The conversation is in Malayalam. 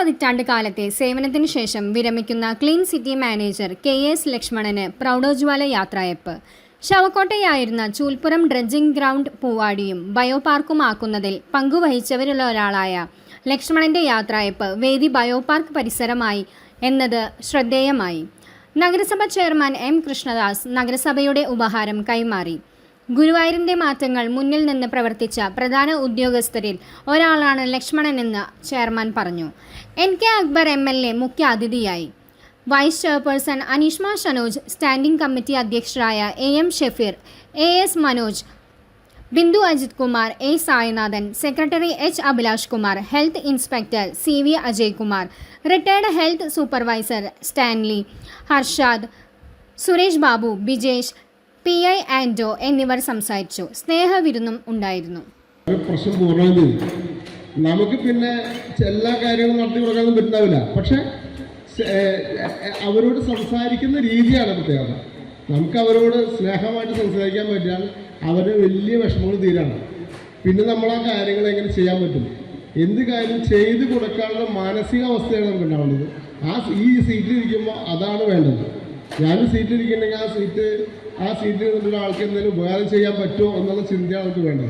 പതിറ്റാണ്ട് കാലത്തെ സേവനത്തിന് ശേഷം വിരമിക്കുന്ന clean city manager K S ലക്ഷ്മണന് പ്രൗഢോജ്വാല യാത്രയപ്പ്. ശവക്കോട്ടയായിരുന്ന ചൂൽപ്പുറം ഡ്രഡ്ജിംഗ് ഗ്രൗണ്ട് പൂവാടിയും ബയോപാർക്കുമാക്കുന്നതിൽ പങ്കുവഹിച്ചവരിൽ ഒരാളായ ലക്ഷ്മണന്റെ യാത്രയപ്പ് വേദി ബയോപാർക്ക് പരിസരമായി എന്നത് ശ്രദ്ധേയമായി. നഗരസഭ ചെയർമാൻ എം കൃഷ്ണദാസ് നഗരസഭയുടെ ഉപഹാരം കൈമാറി. ഗുരുവായൂരിന്റെ മാറ്റങ്ങൾ മുന്നിൽ നിന്ന് പ്രവർത്തിച്ച പ്രധാന ഉദ്യോഗസ്ഥരിൽ ഒരാളാണ് ലക്ഷ്മണനെന്ന് ചെയർമാൻ പറഞ്ഞു. N. K. Akbar M. L. A മുഖ്യ അതിഥിയായി. Vice chairperson Anishma Shanoj standing committee അധ്യക്ഷരായ A. M. Shefeer A. S. Manoj Bindu Ajith Kumar A. Sainathan secretary H. Abhilash Kumar health inspector C. V. Ajay Kumar retired health supervisor Stanley Harshad Suresh Babu Bijesh P I ആൻഡോ എന്നിവർ സംസാരിച്ചു. സ്നേഹവിരുന്നും ഉണ്ടായിരുന്നു. പ്രശ്നം നമുക്ക് പിന്നെ എല്ലാ കാര്യങ്ങളും നടത്തി കൊടുക്കാനൊന്നും പറ്റുന്നാവില്ല പക്ഷെ അവരോട് സംസാരിക്കുന്ന രീതിയാണ് പ്രത്യേകത. നമുക്ക് അവരോട് സ്നേഹമായിട്ട് സംസാരിക്കാൻ പറ്റിയാൽ അവരുടെ വലിയ വിഷമങ്ങൾ തീരാണ്. പിന്നെ നമ്മൾ ആ കാര്യങ്ങൾ എങ്ങനെ ചെയ്യാൻ പറ്റും? എന്ത് കാര്യം ചെയ്തു കൊടുക്കാനുള്ള മാനസികാവസ്ഥയാണ് നമുക്ക് ഉണ്ടാവേണ്ടത്. ആ ഈ സീറ്റിലിരിക്കുമ്പോൾ അതാണ് വേണ്ടത്. ഞാൻ സീറ്റ് ഇരിക്കുന്നുണ്ടെങ്കിൽ ആ സീറ്റ് ആ സീറ്റിൽ നിന്നുള്ള ആൾക്ക് എന്തെങ്കിലും ഉപകാരം ചെയ്യാൻ പറ്റുമോ എന്നുള്ള ചിന്തയാണ് നമുക്ക് വേണ്ടത്.